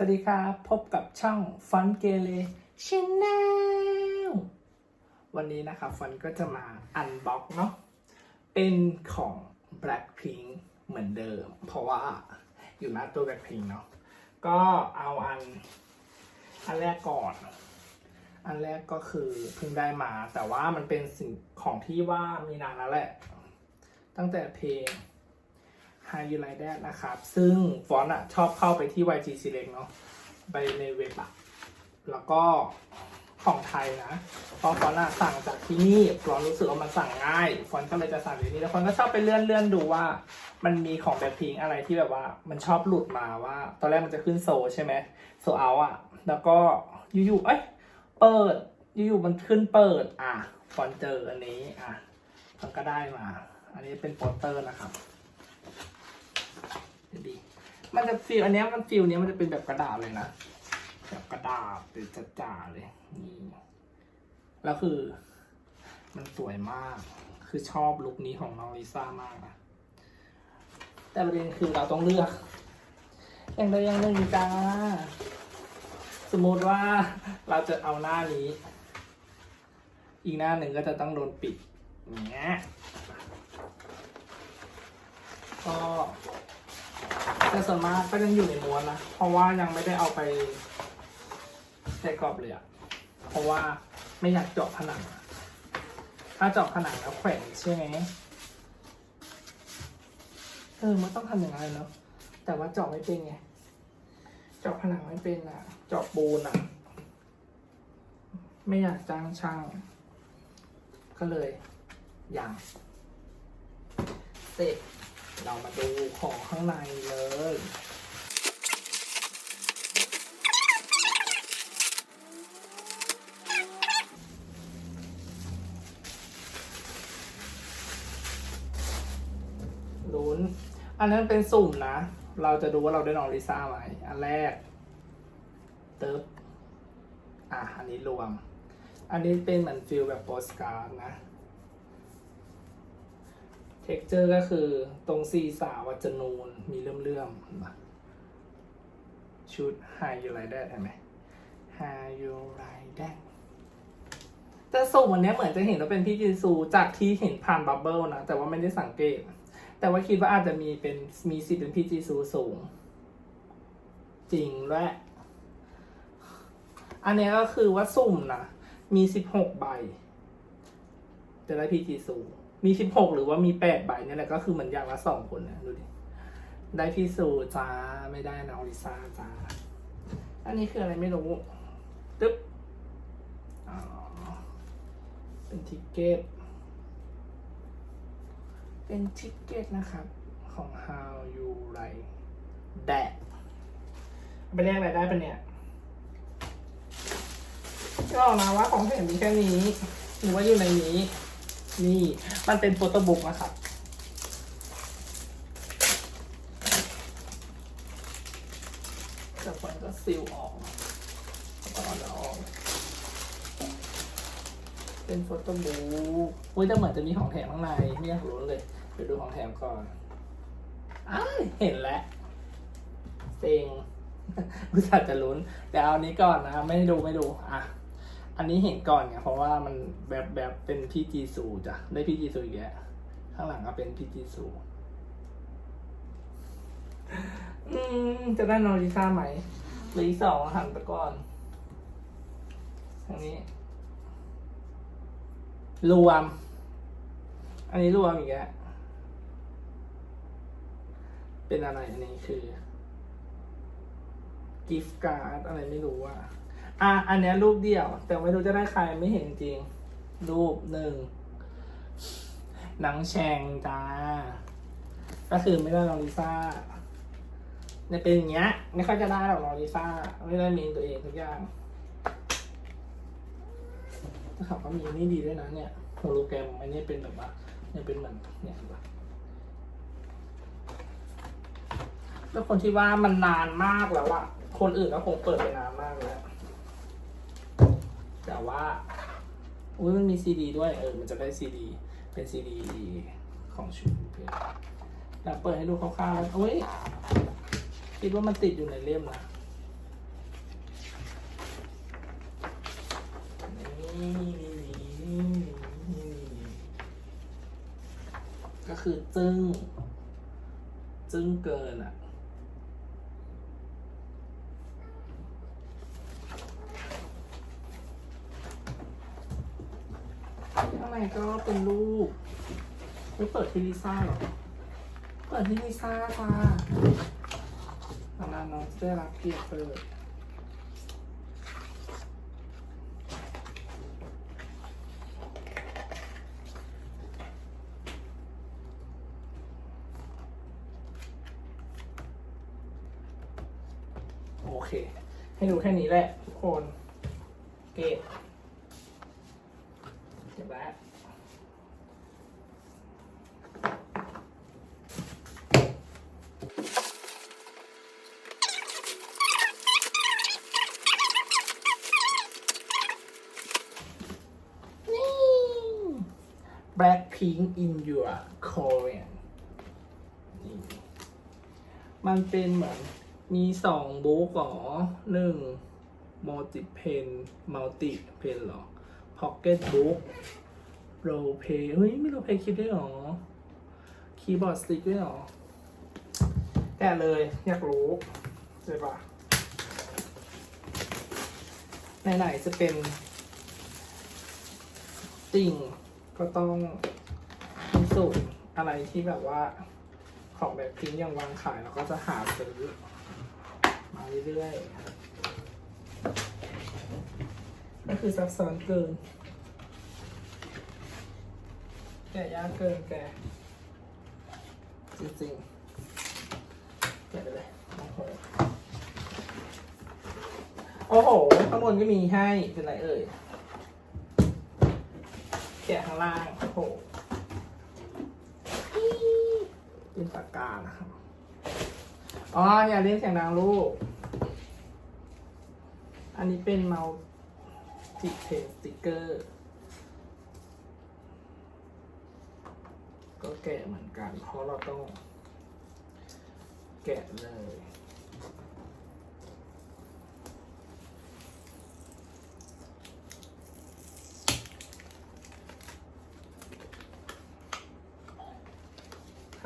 สวัสดีครับพบกับช่องฟันเกเลชแนลวันนี้นะครับฟันก็จะมาอันบ็อกเนาะเป็นของ Blackpink เหมือนเดิม เพราะว่าอยู่หน้าตัว Blackpink เนาะก็เอาอัน อันแรกก่อน อันแรกก็คือเพิ่งได้มา แต่ว่ามันเป็นสิ่งของที่ว่ามีนานแล้วแหละ ตั้งแต่เพลง How You Like That นะครับ ซึ่งฟอนต์อะชอบเข้าไปที่ YG Select เนาะไปในเว็บอะแล้วก็ของไทยนะเพอฟอนต์อะสั่งจากที่นี่ฟอนต์รู้สึกว่ามันสั่งง่าย ฟอนต์ก็เลยจะสั่งที่นี่แล้วฟอนต์ก็ชอบไปเลื่อนเลื่อนดูว่า มันมีของแบบพิงอะไรที่แบบว่า มันชอบหลุดมาว่า ตอนแรกมันจะขึ้นโซใช่ไหมโซเอาอะแล้วก็อยู่ๆเอ้ยเปิดอยู่ๆมันขึ้นเปิดอะฟอนต์เจออันนี้อะมันก็ได้มา อันนี้เป็นโปสเตอร์นะครับ มันจะฟิลอันเนี้ยมันฟิลเนี้ยมันจะเป็นแบบกระดาษเลยนะแบบกระดาษเป็นจ๋าๆเลยนี่แล้วคือ มันสวยมาก คือชอบลุคนี้ของน้องลิซ่ามากนะแต่ประเด็นคือเราต้องเลือก อย่างใดอย่างหนึ่งจ้า สมมติว่าเราจะเอาหน้านี้ อีกหน้าหนึ่งก็จะต้องโดนปิดอย่างเงี้ยก็ แต่ส่วนมากก็ยังอยู่ในม้วนนะ เพราะว่ายังไม่ได้เอาไปใส่กรอบเลยอะเพราะว่าไม่อยากเจาะผนัง ถ้าเจาะผนังแล้วแขวนใช่ไหมเออมันต้องทำอย่างไรเนาะ แต่ว่าเจาะไม่เป็นไง เจาะผนังไม่เป็นอะเจาะปูนอะไม่อยากจ้างช่าง ก็เลยยังเสร็จ เรามาดูของข้างในเลย ลุ้น อันนั้นเป็นสุ่มนะ เราจะดูว่าเราได้น้องลิซ่าไหม อันแรก เติบอะ อันนี้รวม อันนี้เป็นเหมือนฟิลแบบโปสการ์ดนะ ท็กเจอร์ก็คือตรงซีสาวจะนูนมีเลื่อมๆชุด High You Like That เห็นไหม High You Like That แต่สูวันนี้เหมือนจะเห็นว่าเป็นพี่จีซูจากที่เห็นผ่านบับเบิลนะ แต่ว่าไม่ได้สังเกต แต่ว่าคิดว่าอาจจะมีเป็นมีสิทธิ์เป็นพี่จีซูสูง จริงและอันนี้ก็คือว่าสุ่มนะ มีสิบหกใบ จะได้พี่จีซู มีสิบหกหรือว่ามีแปดใบเนี่ยแหละก็คือเหมือนอย่างละสองคนนะดูดิ ได้พี่สูจ้าไม่ได้น้อลิซ่าจ้า อันนี้คืออะไรไม่รู้ตึ๊บเป็นทิกเก็ต เป็นทิกเก็ตนะครับ ของ How You Like That เอาไปเรียกอะไรได้ปะเนี่ยก็บอกนะว่าของแถมมีแค่นี้หรือว่าอยู่ในนี้ นี่มันเป็นโฟโต้บุ๊กนะครับจากนั้นก็ซิลออกแล้วก็เอาออก เป็นโฟโต้บุ๊กอุ้ยแต่เหมือนจะมีของแถมข้างในไม่อยากรู้เลยไปดูของแถมก่อนอ้าเห็นแล้วเซ็งรู้จักจะลุ้น แต่เอานี้ก่อนนะ ไม่ดูไม่ดู อะ อันนี้เห็นก่อนไงเพราะว่ามันแบบแบบเป็นพี่จีซูจ้ะได้พี่จีซูอีกแล้วข้างหลังก็เป็นพี่จีซูอืมจะได้นอริซ่าไหมหรืออีสองหันไปก่อนทางนี้ รวม อันนี้รวมอีกแล้วเป็นอะไรอันนี้คือ กิฟต์การ์ดอะไรไม่รู้อะ อะอันเนี้ยรูปเดียว แต่ไม่รู้จะได้ใครไม่เห็นจริง รูปหนึ่งหนังแชงจ้า ก็คือไม่ได้ลองลิซ่าเนี่ยเป็นอย่างเงี้ย ไม่ค่อยจะได้หรอกลองลิซ่า ไม่ได้มีตัวเองทุกอย่างแต่เขาก็มีนี่ดีด้วยนะเนี่ยโฮโลแกรมอันนี้เป็นแบบว่าเนี่ยเป็นเหมือนเนี่ยแล้วคนที่ว่ามันนานมากแล้วอะคนอื่นก็คงเปิดไปนานมากแล้ว แต่ว่าอุ้ยมันมีซีดีด้วยเออมันจะได้ซีดี เป็นซีดีของชูเพื่อนอยากเปิดให้ดูคร่าวๆอุ้ยคิดว่ามันติดอยู่ในเล่มนะก็คือจึ้ง จึ้งเกินอะางก็เป็นรูปไม่เปิดที่ลิซ่าหรอ เปิดที่ลิซ่าจ้าตอนนั้นน้องจะได้รับเกียรติเปิดโอเค ให้ดูแค่นี้แหละ ทุกคน เก็บเก็บแล้ว นี่ Blackpink in your Korean นี่มันเป็นเหมือนมีสองบุ๊กหรอหนึ่งมัลติเพนมัลติเพนหรอพ็อกเก็ตบุ๊กโรเพเฮ้ย ไม่โรเพคิดด้วยหรอ คีย์บอร์ดสติ๊กด้วยหรอแกะเลยอยากรู้ใช่ปะไหนๆจะเป็นจริง ก็ต้องพิสูจน์อะไรที่แบบว่าของแบบพิงยังวางขายเราก็จะหาซื้อมาเรื่อยๆก็คือซับซ้อนเกิน แกะยากเกินแกจริงๆแกะไปเลยโอ้โหโอ้โหข้างบนก็มีให้เป็นไรเอ่ย แกะข้างล่างโอ้โหเป็นปากกานะครับ อ๋อ อย่าเล่นเสียงดังลูก อันนี้เป็นเมาส์ติเพสติกเกอร์ ก็แกะเหมือนกัน เพราะเราต้องแกะเลย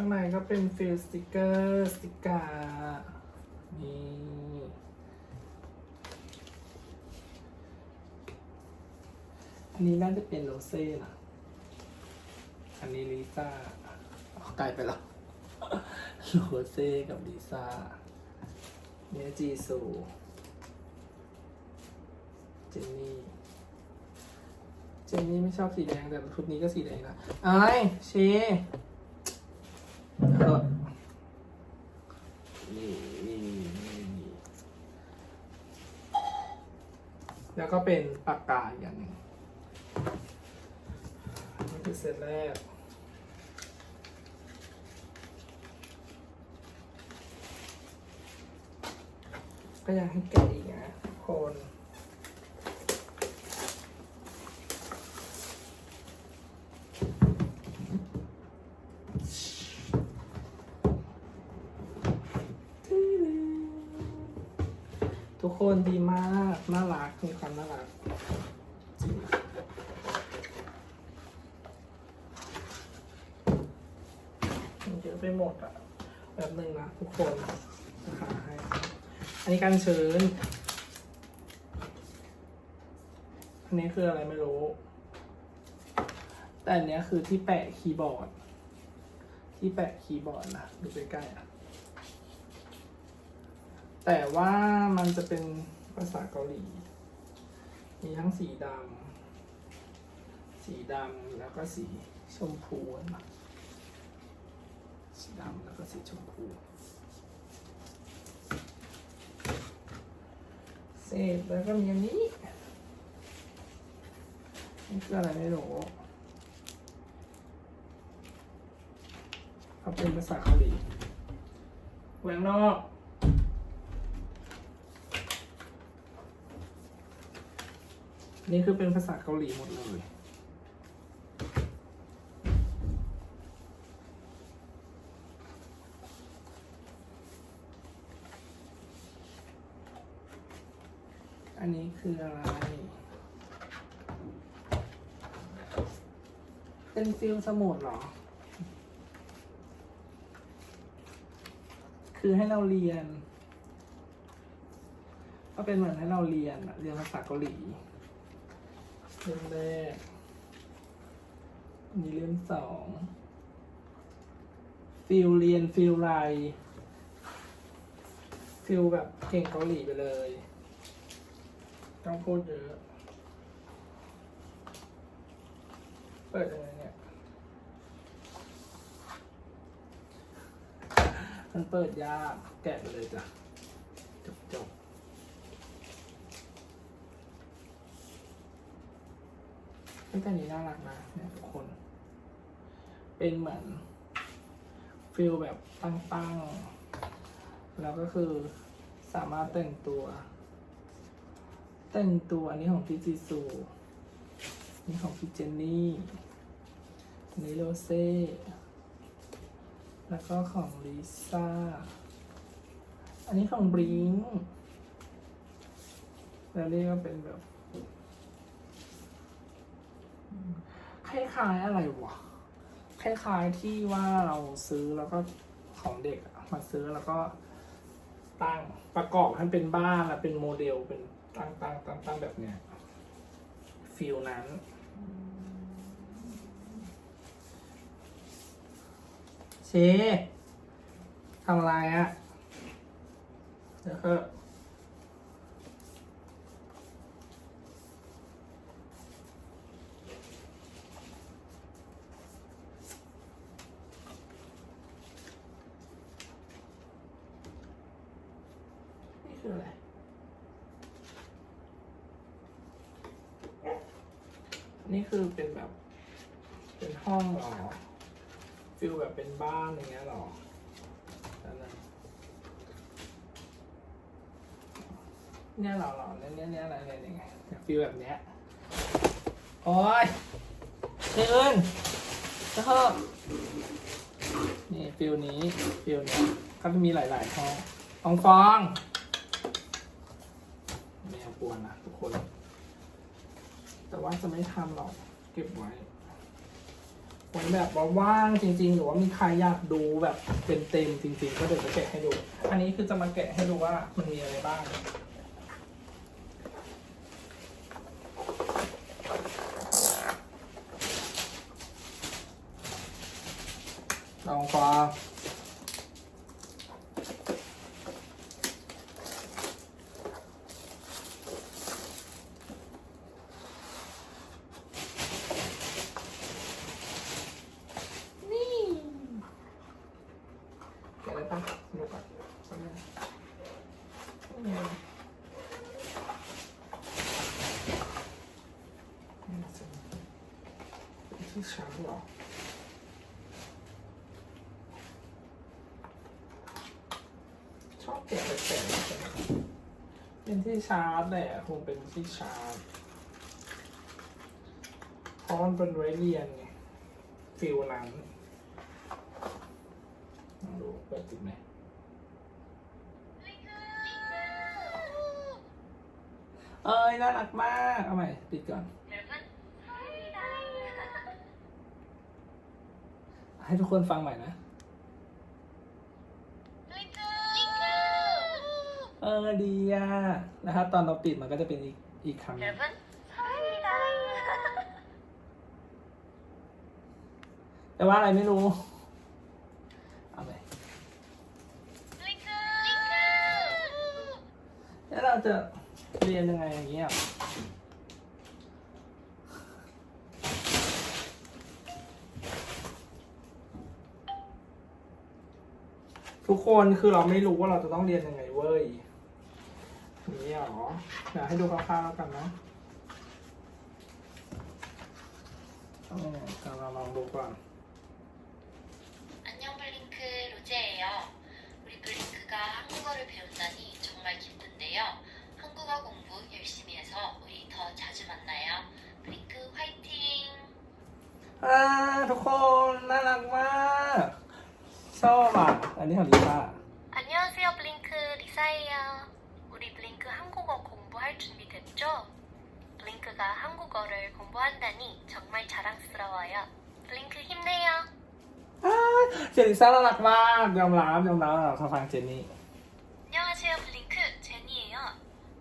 ข้างในก็เป็นฟิลสติกเกอร์สติกเกานี่อันนี้น่าจะเป็นโรเซ่นะอันนี้ลิซ่าอ๋อกลไปแล้วโรเซ่กับลิซ่าเนี่ยจีซูเจนนี่เจนนี่ไม่ชอบสีแดงแต่ชุดนี้ก็สีแดงนะไอเช เออนี่นี่นี่นี่แล้วก็เป็นปากกาอีกอย่างหนึ่งนี่คือเซตแรก ก็ยังให้แกะอีกนะคน ทุกคนดีมาก น่ารักมีความน่ารักจริงมันเยอะไป หมดอะแบบหนึ่งนะทุกคนจะหาให้อันนี้การเชิญอันนี้คืออะไรไม่รู้ แต่อันนี้คือที่แปะคีย์บอร์ด ที่แปะคีย์บอร์ดนะดูใกล้ๆอะแต่ว่ามันจะเป็นภาษาเกาหลี มีทั้งสีดำ สีดำแล้วก็สีชมพูนะ ดำแล้วก็สีชมพูเสร็จแล้วก็มีอันนี้นี่คืออะไรไม่รู้เขาเป็นภาษาเกาหลีแหวงนอกนี่คือเป็นภาษาเกาหลีหมดเลย คืออะไร เป็นฟิลสมุดเหรอ คือให้เราเรียน ก็เป็นเหมือนให้เราเรียนเรียนภาษาเกาหลีเรื่องแรกอันนี้เรื่องสองฟิลเรียนฟิลไรฟิลแบบเก่งเกาหลีไปเลย ต้องพูดเยอะ เปิดยังไงเนี่ย มันเปิดยากแกะไปเลยจ้ะ จบจบเฮ้ยแต่นี้น่ารักนะเนี่ยทุกคน เป็นเหมือนฟิลแบบตั้งๆ แล้วก็คือสามารถแต่งตัว แต่งตัวอันนี้ของพี่จีซูนี่ของพี่เจนนี่อันนี้โรเซ่แล้วก็ของลิซ่า อันนี้ของบริงแล้วนี่ก็เป็นแบบคล้ายๆอะไรวะคล้ายๆที่ว่าเราซื้อแล้วก็ของเด็กมาซื้อแล้วก็ตั้งประกอบให้เป็นบ้านแล้วเป็นโมเดลเป็น ตั้งตั้งตั้งตั้งแบบเนี้ยฟิลนั้น เชทำอะไรอะ่ะแล้วก็ถอะนี่คืออะไร นี่คือเป็นแบบ เป็นห้องหรอฟิลแบบเป็นบ้านอย่างเงี้ยหรอนั่นนะเนี่ยหรอหรอเนี่ยเนี่ยเนี่ยอะไรเนี่ยเนี่ยเนี่ยฟิลแบบเนี้ยโอ้ยเจอื่นจะเถอะนี่ฟิลนี้ฟิลเนี้ยก็จะมีหลาย ๆ ห้องห้องฟองแมวกวนนะทุกคน แต่ ว่าจะไม่ทำหรอก เก็บไว้ไว้แบบว่างจริง ๆ หรือว่ามีใครอยากดูแบบเต็มๆจริง ๆ ก็เดี๋ยวจะแกะให้ดู อันนี้คือจะมาแกะให้ดูว่ามันมีอะไรบ้างลองฟังนี่แกะได้ปะดูก่อนแป๊บนึงอืมนี่สิ ที่ชาร์จเหรอชอบเก็บไปแปะไว้ตรงนี้เป็นที่ชาร์จแหละคงเป็นที่ชาร์จเพราะมันเป็นไว้เรียนไงฟิลนั้นลองดูเปิดติดไหมเอ้ยน่ารักมาก เอาใหม่ปิดก่อน ให้ทุกคนฟังใหม่นะเออดีอะนะครับตอนเราปิดมันก็จะเป็นอีกอีกคำหนึ่งแต่ว่าอะไรไม่รู้เอาไปแล้วเราจะเรียนยังไงอย่างเงี้ย คนคือเราไม่รู้ว่าเราจะต้องเรียนยังไงเว้ยอย่างนี้เหรอเดี๋ยวให้ดูคร่าวๆแล้วกันนะเออแต่เราลองดูก่อน 안녕 블링크 로제예요. 우리 블링크가 한국어를 배운다니 정말 기쁜데요. 한국어 공부 열심히 해서 우리 더 자주 만나요. 블링크 화이팅! อ่าทุกคนน่ารักมาก ชอบอ่ะ อันนี้ของลิซ่า 안녕하세요 블링크 리사예요. 우리 블링크 한국어 공부할 준비 됐죠? 블링크가 한국어를 공부한다니 정말 자랑스러워요. 블링크 힘내요. อ้ายเจนนิซ่าน่ารักมากยอมรับยอมรับถ้าฟังเจนนี่ 안녕하세요, 블링크 제니예요.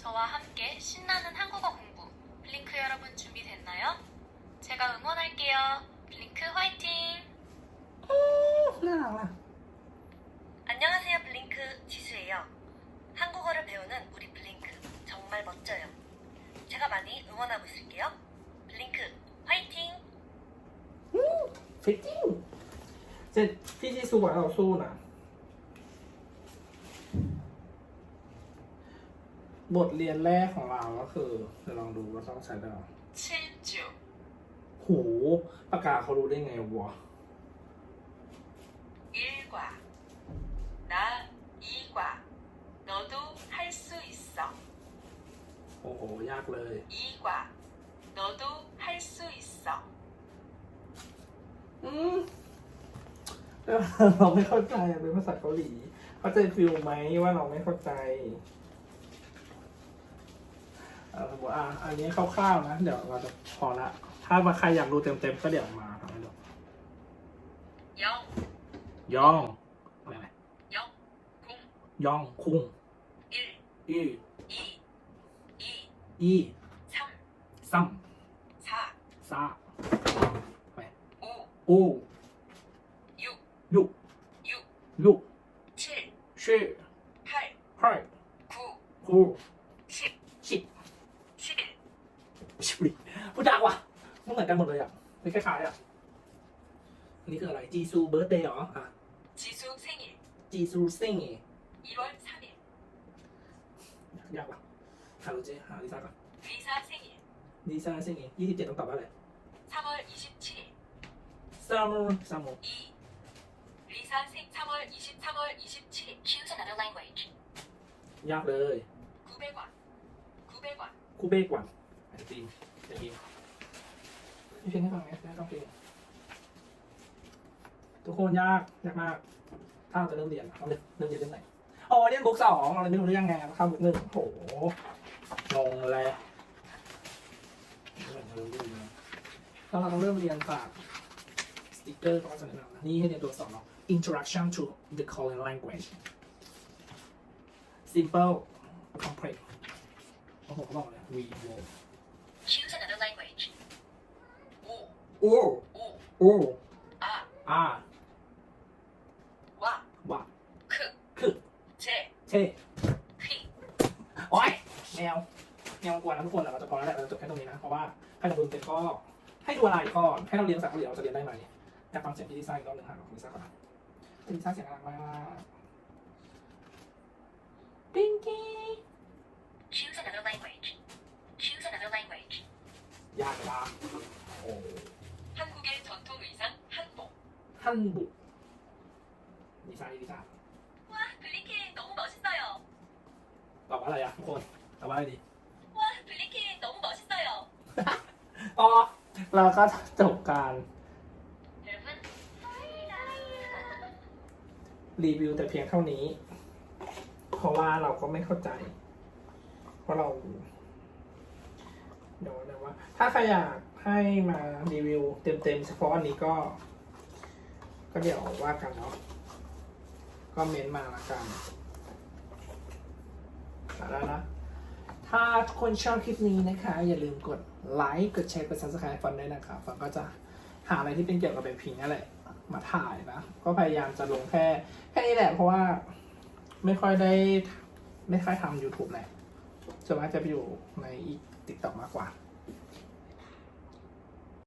저와 함께 신나는 한국어 공부. 블링크 여러분 준비됐나요? 제가 응원할게요. 블링크 화이팅! น่ารักล่ะ 안녕하세요 블링크 지수예요. 한국어를 배우는 우리 블링크 정말 멋져요. 제가 많이 응원하고 있을게요. 블링크 화이팅! ฟิตติ้งเจนพี่จีสู้กับเราสู้นะ บทเรียนแรกของเราก็คือเดี๋ยวลองดูว่าต้องใช้ได้หรอ 칠주 โหปากกาเขารู้ได้ไงวะ ห ยากเลย 2과 너도 할 수 있어 อืมแต่เราไม่เข้าใจอะเป็นภาษาเกาหลี เข้าใจฟิลไหมว่าเราไม่เข้าใจเออบอกอ่ะอันนี้คร่าวๆนะ เดี๋ยวเราจะพอละ ถ้าว่าใครอยากดูเต็มๆก็เดี๋ยวมาทำให้ดู 0 ย่องอะไรนะ 0 ย่องคุ้ง 0 1 อี 2 2 อี อีช่ซัมชาซาไปโอโอยุยุยุาสิบชิบชิบชิพูดยากว่ะมัเหมือนกันหมดเลยอะไม่นคล้ายๆอะอันนี้คืออะไรจีซูเบิร์ตเดย์เหรออะจีซูเซิงจีซูเซิง2월3일อยาก หาดูเจหาลิซ่าก่อน 리사 생일 ลิซ่าซิงยี่สิบเจ็ดต้องตอบว่าอะไร 3월 27일 ซามูซามู 2 리사 생 3월 20 3월 27일 Choose another language. ยากเลย 900관 900관 คูเบ้กว่าไอตีมไอตีมพี่เพลงให้ฟังไหมได้ต้องเพลงทุกคนยากยากมาก ถ้าเราจะเริ่มเรียนเราเริ่มเริ่มเรียนเรื่องไหนอ๋อเรียนบุ๊กสองเราเลยไม่รู้เรื่องไงเข้าบุ๊กหนึ่งโหงงเ ลงแล้วถ้าเราต้องเริ่มเรียนจากสติ๊กเกอร์ก็จะแนะนำนี่ให้ในตัวสองเนาะ introduction to the calling language simple complex โอ้โหบอกเลย we will choose another language โอ้โอ้อ่าอ่าว่าว่คือคือเช่เช่โอ้ย แมวแมวกวนนะทุกคนแต่เราจะพอแล้วแหละเราจะจบแค่ตรงนี้นะ เพราะว่าให้เราดูเต็มก็ให้ดูอะไรก่อนให้เราเรียนภาษาเกาหลีเราจะเรียนได้ไหมอยากฟังเสียงพี่ลิซ่าอีกรอบหนึ่งค่ะของลิซ่าก่อนนะพี่ลิซ่าเสียงน่ารักมากปิงกี้ Choose another language. Choose another language. ยากละโอ้ 한국의 전통 의상 한복 ฮันบุลิซ่าลิซ่า 와 블링키 너무 멋있어요 ตอบว่าอะไรอะทุกคน ตอบว่าอะไรดี 와 블링키 너무 멋있어요 อ๋อเราก็จบการ 여러분, รีวิวแต่เพียงเท่านี้ เพราะว่าเราก็ไม่เข้าใจ เพราะเรา เดี๋ยวนะว่า ถ้าใครอยากให้มารีวิวเต็มๆเฉพาะอันนี้ก็ ก็เดี๋ยวว่ากันเนาะ ก็เม้นต์มาละกันแล้วนะ ถ้าทุกคนชอบคลิปนี้นะคะ อย่าลืมกดไลค์ กดแชร์ กด subscribe ฟอนด้วยนะคะฟอนก็จะหาอะไรที่เป็นเกี่ยวกับแบบพิงนั่นแหละมาถ่ายนะ ก็พยายามจะลงแค่แค่นี้แหละ เพราะว่าไม่ค่อยได้ไม่ค่อยทำ YouTube แหละส่วนมากจะไปอยู่ในอีกติ๊กต็อกมากกว่า